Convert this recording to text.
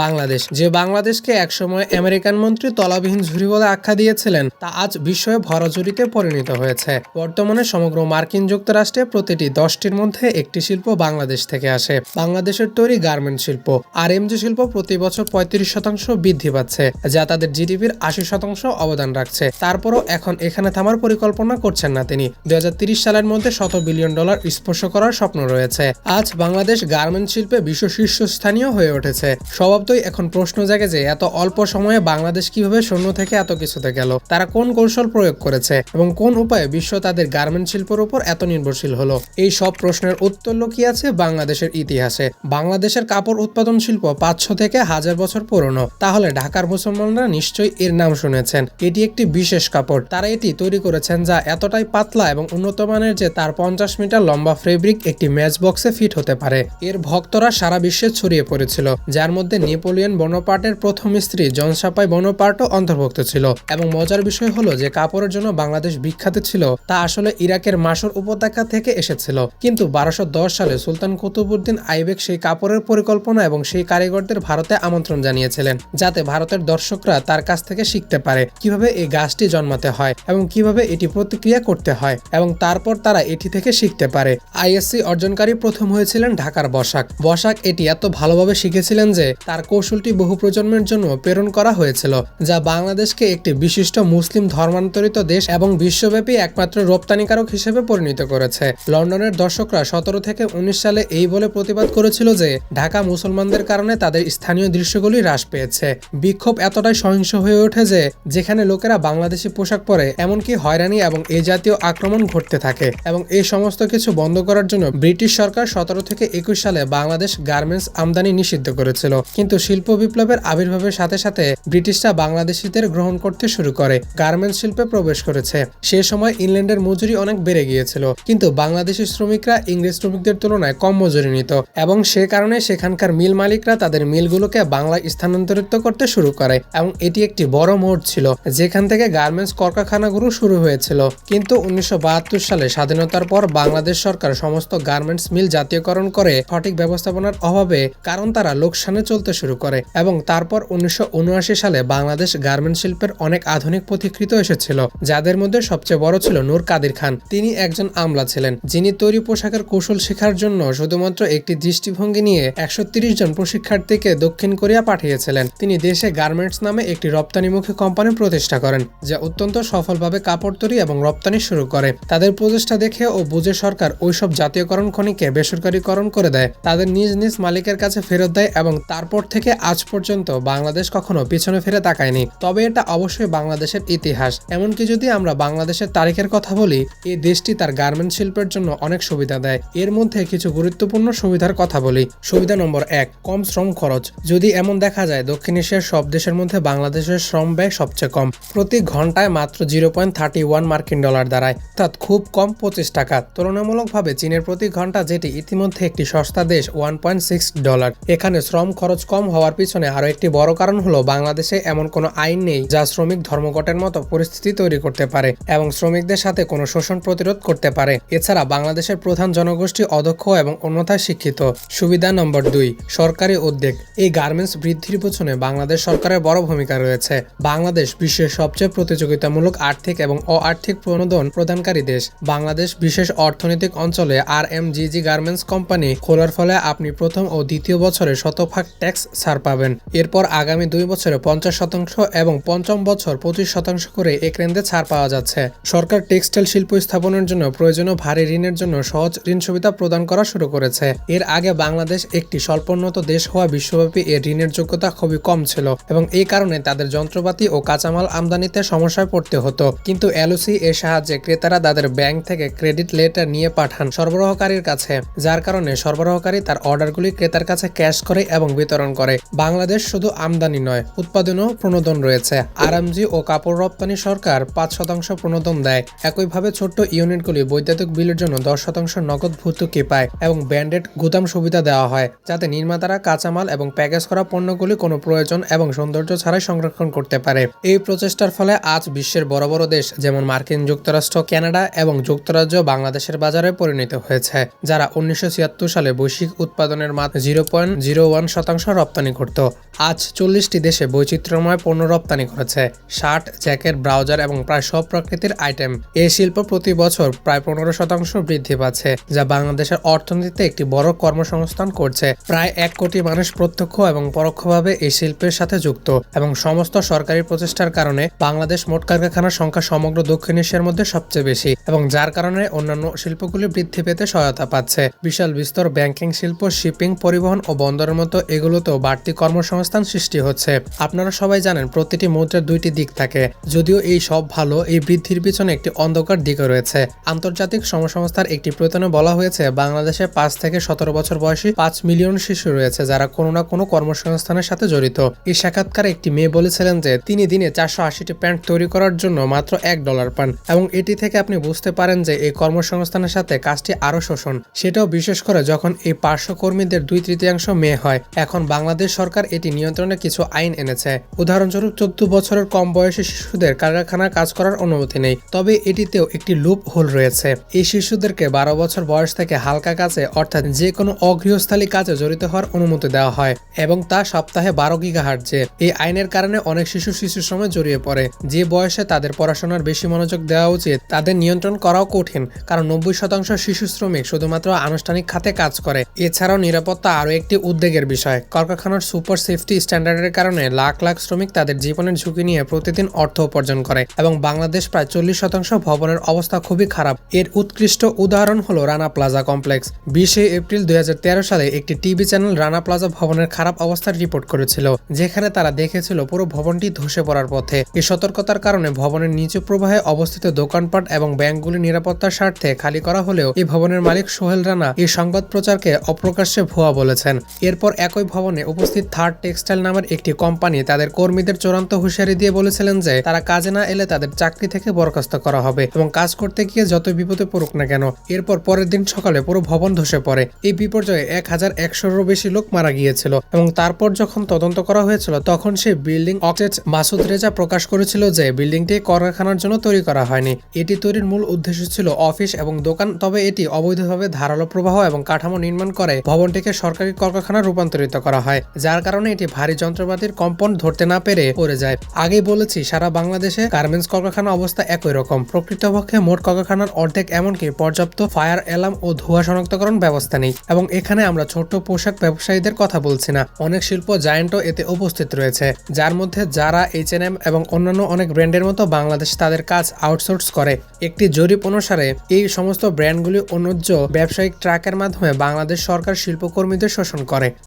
বাংলাদেশ। যে বাংলাদেশকে একসময় আমেরিকান মন্ত্রী তলাবিহীন ঝুড়ি বলে আখ্যা দিয়েছিলেন, তা আজ বিস্ময়ে ভরা ঝুড়িতে পরিণত হয়েছে। বর্তমানে সমগ্র মার্কিন যুক্তরাষ্ট্রে প্রতিটি দশটির মধ্যে একটি শিল্প বাংলাদেশ থেকে আসে। বাংলাদেশের তৈরি গার্মেন্ট শিল্প আর এমজি শিল্প প্রতি বছর পঁয়ত্রিশ শতাংশ বৃদ্ধি পাচ্ছে, যা তাদের জিডিপির আশি শতাংশ অবদান রাখছে। তারপরও এখন এখানে থামার পরিকল্পনা করছেন না তিনি। দুই সালের মধ্যে শত বিলিয়ন ডলার স্পর্শ করার স্বপ্ন রয়েছে। আজ বাংলাদেশ গার্মেন্ট শিল্পে বিশ্ব শীর্ষস্থানীয় হয়ে উঠেছে। স্বভাবতই এখন প্রশ্ন জাগে যে এত অল্প সময়ে বাংলাদেশ কীভাবে শূন্য থেকে এত কিছুতে গেল? তারা কোন কৌশল প্রয়োগ করেছে? এবং কোন উপায়ে বিশ্ব তাদের গার্মেন্ট শিল্পের উপর এত নির্ভরশীল হলো? এই সব প্রশ্নের উত্তর লুকিয়ে আছে বাংলাদেশের ইতিহাসে। বাংলাদেশের কাপড় উৎপাদন শিল্প পাঁচশো থেকে হাজার বছর পুরনো। তাহলে ঢাকার মুসলমানরা নিশ্চয়ই এর নাম শুনেছেন। এটি একটি বিশেষ কাপড়। তারা এটি তৈরি করেছেন যা এতটাই পাতলা এবং উন্নত মানের যে তার পঞ্চাশ মিটার লম্বা ফেব্রিক একটি ম্যাচ বক্সে ফিট হতে পারে। এর ভক্তরা সারা বিশ্বে ছড়িয়ে পড়েছিল, যার মধ্যে নেপোলিয়ন বনোপার্টের প্রথম স্ত্রী জনসাপাই বনোপার্টও অন্তর্ভুক্ত ছিল এবং মজার বিষয় হলো যে কাপড়ের জন্য বাংলাদেশ বিখ্যাত ছিল, তা আসলে ইরাকের মাসুর উপত্যকা থেকে এসেছিল। কিন্তু বারোশো সালে সুলতান কুতুবুদ্দিন আইবেক সেই কাপড়ের পরিকল্পনা এবং সেই কারিগরদের ভারতে আমন্ত্রণ জানিয়েছিলেন, যাতে ভারতের দর্শকরা তার কাছ থেকে শিখতে পারে কীভাবে এই গাছটি জন্মাতে হয় এবং কীভাবে এটি প্রতিক্রিয়া করতে হয় এবং তারপর তারা এটি থেকে শিখতে পারে। আইএসসি অর্জনকারী প্রথম হয়েছিলেন ঢাকার বসাক। বসাক এটি এত ভালোভাবে শিখেছিলেন যে তার কৌশলটি বহু প্রজন্মের জন্য প্রেরণ করা হয়েছিল, যা বাংলাদেশকে একটি বিশিষ্ট মুসলিম ধর্মান্তরিত দেশ এবং বিশ্বব্যাপী একমাত্র রপ্তানিকারক হিসেবে পরিণত করেছে। লন্ডনের দর্শকরা সতেরো থেকে উনিশ সালে এই বলে প্রতিবাদ করেছিল যে, ঢাকা মুসলমানদের কারণে তাদের স্থানীয় দৃশ্যগুলি হ্রাস পেয়েছে। বিক্ষোভ এতটাই সহিংস হয়ে ওঠে যে, যেখানে লোকেরা বাংলাদেশি পোশাক পরে, এমনকি হয়রানি এবং এই জাতীয় আক্রমণ ঘটতে থাকে এবং এই সমস্ত কিছু বন্ধ করার জন্য ব্রিটিশ সরকার সতেরো থেকে একুশ সালে বাংলাদেশ গার্মেন্টস আমদানি নিষিদ্ধ করেছিল। কিন্তু শিল্প বিপ্লবের আবির্ভাবের সাথে সাথে ব্রিটিশরা বাংলাদেশিদের গ্রহণ করতে শুরু করে। গার্মেন্টস শিল্পে প্রবেশ করেছে। সে সময় ইংল্যান্ডের মজুরি অনেক বেড়ে গিয়েছিল। কিন্তু বাংলাদেশি শ্রমিকরা ইংরেজ শ্রমিকদের তুলনায় কম মজুরি নিত এবং সে কারণে সেখানকার মিল মালিকরা তাদের মিলগুলোকে বাংলায় স্থানান্তরিত করতে শুরু করে এবং এটি একটি বড় মোড় ছিল, যেখান থেকে গার্মেন্টস কলকারখানাগুলো শুরু হয়েছিল। কিন্তু উনিশশো বাহাত্তর সালে স্বাধীনতার পর বাংলাদেশ সরকার সমস্ত গার্মেন্টস মিল জাতীয়করণ করে সঠিক ব্যবস্থাপনার অভাবে, কারণ তারা লোকসানে চলতে শুরু করে এবং তারপর উনিশশো উনআশি সালে বাংলাদেশ গার্মেন্ট শিল্পের অনেক আধুনিক পথিকৃত এসেছিল, যাদের মধ্যে সবচেয়ে বড় ছিল নূর কাদির খান। তিনি একজন আমলা ছিলেন, যিনি তৈরি পোশাকের কৌশল শেখার জন্য শুধুমাত্র একটি দৃষ্টিভঙ্গি নিয়ে একশো জন প্রশিক্ষার্থীকে দক্ষিণ কোরিয়া পাঠিয়েছিলেন। তিনি দেশে গার্মেন্টস নামে একটি রপ্তানিমুখী কোম্পানি প্রতিষ্ঠা করেন, যা অত্যন্ত সফলভাবে কাপড় তৈরি এবং রপ্তানি শুরু করে। তাদের প্রচেষ্টা দেখে ও বুঝে সরকার ওইসব জাতীয়করণ খনিকে বেসরকারীকরণ করে দেয়। তাদের নিজ নিজ মালিকের কাছে ফেরত দেয় এবং তারপর থেকে আজ পর্যন্ত বাংলাদেশ কখনো পিছনে ফিরে তাকায়নি। তবে এটা অবশ্যই বাংলাদেশের ইতিহাস। এমনকি যদি আমরা বাংলাদেশের তারিখের কথা বলি, এই দেশটি তার গার্মেন্ট শিল্পের জন্য অনেক সুবিধা দেয়। এর মধ্যে কিছু গুরুত্বপূর্ণ সুবিধার কথা বলি। সুবিধা নম্বর এক, কম শ্রম খরচ। যদি এমন দেখা যায়, দক্ষিণ এশিয়ার সব দেশের মধ্যে বাংলাদেশের শ্রম ব্যয় সবচেয়ে কম। প্রতি ঘন্টায় মাত্র জিরো পয়েন্ট থার্টি ওয়ান মার্কিন ডলার দাঁড়ায়। অর্থাৎ খুব কম পঁচিশ টাকা। তুলনামূলকভাবে চীনের প্রতি ঘণ্টা যেটি ইতিমধ্যে একটি সস্তা দেশ, ওয়ান পয়েন্ট সিক্স ডলার। এখানে শ্রম খরচ কম হওয়ার পিছনে আরও একটি বড় কারণ হলো বাংলাদেশে এমন কোনো আইন নেই যা শ্রমিক ধর্মঘটের মতো পরিস্থিতি তৈরি করতে পারে এবং শ্রমিকদের সাথে কোনো শোষণ প্রতিরোধ করতে পারে। এছাড়া বাংলাদেশের প্রধান জনগোষ্ঠী অদক্ষ এবং অন্যথায় শিক্ষিত। সুবিধা নম্বর দুই, সরকারি উদ্যোগ। এই গার্মেন্টস বৃদ্ধির পেছনে বাংলাদেশ সরকারের বড় ভূমিকা রয়েছে। বাংলাদেশ বিশ্বের সবচেয়ে প্রতিযোগিতামূলক আর্থিক এবং অ আর্থিক প্রণোদন প্রদানকারী দেশ। বাংলাদেশ বিশেষ অর্থনৈতিক অঞ্চলে R M G G garments company খোলার ফলে আপনি প্রথম ও দ্বিতীয় বছরে শতভাগ ট্যাক্স ছাড় পাবেন। এরপর আগামী দুই বছরে পঞ্চাশ শতাংশ এবং পঞ্চম বছর পঁচিশ শতাংশ করে এক রেঞ্জে ছাড় পাওয়া যাচ্ছে। সরকার টেক্সটাইল শিল্প স্থাপনের জন্য প্রয়োজনীয় ভারী ঋণের জন্য সহজ ঋণ সুবিধা প্রদান করা শুরু করেছে। এর আগে বাংলাদেশ একটি স্বল্পোন্নত দেশ হওয়া বিশ্বব্যাপী এর ঋণের যোগ্যতা খুবই কম ছিল এবং এই কারণে তাদের যন্ত্রপাতি ও কাঁচামাল আমদানিতে সমস্যায় পড়তে হতো। কিন্তু এলওসি এর সাহায্যে ক্রেতারা তাদের ব্যাংক থেকে ক্রেডিট লেটার নিয়ে পাঠান সরবরাহকারীর কাছে, যার কারণে সরবরাহকারী তার অর্ডারগুলি ক্রেতার কাছে ক্যাশ করে এবং বিতরণ করে। বাংলাদেশ শুধু আমদানি নয়, উৎপাদনেও প্রণোদন রয়েছে। আরামজি ও কাপড় রপ্তানি সরকার পাঁচ শতাংশ প্রণোদন দেয়। একইভাবে ছোট্ট ইউনিটগুলি বৈদ্যুতিক বিলের জন্য দশ শতাংশ নগদ ভর্তুকি পায় এবং ব্যান্ডেড গুদাম সুবিধা দেওয়া হয়, যাতে নির্মাতারা কাঁচামাল এবং প্যাকেজ করা পণ্যগুলি কোনো প্রয়োজন এবং সৌন্দর্য ছাড়াই সংরক্ষণ করতে পারে। এই প্রচেষ্টার ফলে আজ বিশ্বের বড় বড় দেশ, যেমন মার্কিন যুক্তরাষ্ট্র, কানাডা এবং যুক্তরাজ্য বাংলাদেশের বাজারে পরিণত হয়েছে, যারা উনিশশো ছিয়াত্তর সালে বৈশ্বিক উৎপাদনের মাত্র জিরো পয়েন্ট জিরো ওয়ান শতাংশ রপ্তানি করত। আজ চল্লিশটি দেশে বৈচিত্র্যময় পণ্য রপ্তানি করেছে। শার্ট, জ্যাকেট, ব্রাউজার এবং প্রায় সব প্রকৃতির আইটেম। এই শিল্প প্রতি বছর প্রায় পনেরো শতাংশ বৃদ্ধি পাচ্ছে, যা বাংলাদেশের অর্থনীতিতে একটি বড় কর্মসংস্থান করছে। প্রায় এক কোটি মানুষ প্রত্যক্ষ এবং পরোক্ষভাবে এই শিল্পের সাথে যুক্ত এবং সমস্ত সরকারি প্রচেষ্টার কারণে বাংলাদেশ মোট কারখানার সংখ্যা সমগ্র দক্ষিণ এশিয়ার মধ্যে সবচেয়ে বেশি এবং যার কারণে অন্যান্য শিল্পগুলি বৃদ্ধি পেতে সহায়তা পাচ্ছে। বিশাল বিস্তর ব্যাংকিং শিল্প, শিপিং, পরিবহন ও বন্দরের মতো এগুলোতেও বাড়তি কর্মসংস্থান সৃষ্টি হচ্ছে। আপনারা সবাই জানেন প্রতিটি মুদ্রার দুইটি দিক থাকে। যদিও এই সব ভালো, এই বৃদ্ধির পিছনে একটি অন্ধকার দিকও রয়েছে। আন্তর্জাতিক সমসংস্থার একটি প্রয়োজনে বলা হয়েছে, বাংলাদেশে পাঁচ থেকে সতেরো বছর বয়সী পাঁচ মিলিয়ন শিশু রয়েছে যারা কোনো না কোনো কর্মসংস্থানের সাথে জড়িত। এই সাক্ষাৎকারে একটি মেয়ে বলেছিলেন যে, তিনি দিনে চারশো আশিটি প্যান্ট তৈরি করার জন্য মাত্র এক ডলার পান এবং এটি থেকে আপনি বুঝতে পারেন যে, এই কর্মসংস্থানের সাথে কাজটি আরও শোষণ। সেটাও বিশেষ করে যখন এই পার্শ্বকর্মীদের দুই তৃতীয়াংশ মেয়ে হয়। এখন বাংলাদেশ সরকার এটি নিয়ন্ত্রণে কিছু আইন এনেছে। উদাহরণস্বরূপ, চোদ্দ বছরের কম বয়সী শিশুদের কারখানায় কাজ করার অনুমতি নেই, তবে এটিতেও একটি লুপ হোল রয়েছে। এই শিশুদেরকে বারো বছর বয়স থেকে হালকা কাজে, অর্থাৎ যে কোনো অগৃহস্থালী কাজে জড়িত হওয়ার অনুমতি দেওয়া হয় এবং তা সপ্তাহে বারো গিগাহার্জে এই আইনের কারণে অনেক শিশু শিশুর সময় জড়িয়ে পড়ে। যে বয়সে তাদের পড়াশোনার বেশি মনোযোগ দেওয়া উচিত, তাদের নিয়ন্ত্রণ করাও কঠিন, কারণ নব্বই শতাংশ শিশু শ্রমিক শুধুমাত্র আনুষ্ঠানিক খাতে কাজ করে। এছাড়াও নিরাপত্তা আরও একটি উদ্বেগের বিষয়। কলকারখানার সুপার সেফটি স্ট্যান্ডার্ডের কারণে লাখ লাখ শ্রমিক তাদের জীবনের ঝুঁকি নিয়ে প্রতিদিন অর্থ উপার্জন করে এবং বাংলাদেশ প্রায় চল্লিশ শতাংশ ভবনের অবস্থা খুবই খারাপ। এর উৎকৃষ্ট উদাহরণ হল রানা প্লাজা কমপ্লেক্স। বিশে এপ্রিল দুই হাজার তেরো সালে একটি টিভি চ্যানেল রানা প্লাজা ভবনের খারাপ অবস্থার রিপোর্ট করেছিল, যেখানে তারা দেখেছিল পুরো ভবনটি ধসে পড়ার পথে। এই সতর্কতার কারণে ভবনের নিচু প্রবাহে অবস্থিত দোকানপাট এবং ব্যাংকগুলি নিরাপত্তার স্বার্থে খালি করা হলেও এই ভবনের মালিক সোহেল রানা এই সংবাদ প্রচারকে অপ্রকাশ্যে ভুয়া বলেছেন। এরপর একই ভবনে উপস্থিত থার্ড টেক্সটাইল নামের একটি কোম্পানি তাদের কর্মীদের চূড়ান্ত হুঁশিয়ারি দিয়ে বলেছিলেন যে, তারা কাজে না এলে তাদের চাকরি থেকে বরখাস্ত করা হবে এবং কাজ করতে গিয়ে যত বিপদে পড়ুক না কেন, এরপর পরের দিন সকালে পুরো ভবন ধসে পড়ে। এই বিপর্যয়ে এক হাজার একশোরও বেশি লোক মারা গিয়েছিল এবং তারপর যখন তদন্ত করা হয়েছিল, তখন সেই বিল্ডিং অকটেট মাসুদ রেজা প্রকাশ করেছিল যে, বিল্ডিংটি কারখানার জন্য তৈরি করা হয়নি। এটি তৈরির মূল উদ্দেশ্য ছিল অফিস এবং দোকান, তবে এটি অবৈধভাবে ধারালো প্রবাহ এবং কাঠামো নির্মাণ করে ভবনটিকে সরকারি কলকারখানা রূপান্তরিত করা হয়, যার কারণে এটি ভারী যন্ত্রপাতির কম্পন ধরতে না পেরে পড়ে যায়। আগেই বলেছি, সারা বাংলাদেশে গার্মেন্টস কলকারখানা অবস্থা একই রকম। প্রকৃতপক্ষে মোট কলকারখানার অর্ধেক এমনকি পর্যাপ্ত ফায়ার অ্যালার্ম ও ধোঁয়া শনাক্তকরণ ব্যবস্থা নেই। এবং এখানে আমরা ছোট্ট পোশাক ব্যবসায়ীদের কথা বলছি না। অনেক শিল্প জায়ান্টও এতে উপস্থিত রয়েছে, যার মধ্যে যারা এইচ এন এম এবং অন্যান্য অনেক ব্র্যান্ডের মতো বাংলাদেশ তাদের কাজ আউটসোর্স করে। একটি জরিপ অনুসারে, এই সমস্ত ব্র্যান্ডগুলি অনুজ্জ ব্যবসায়িক ট্রাকের মাধ্যমে বাংলাদেশ সরকার শিল্পকর্মীদের শোষণ করে।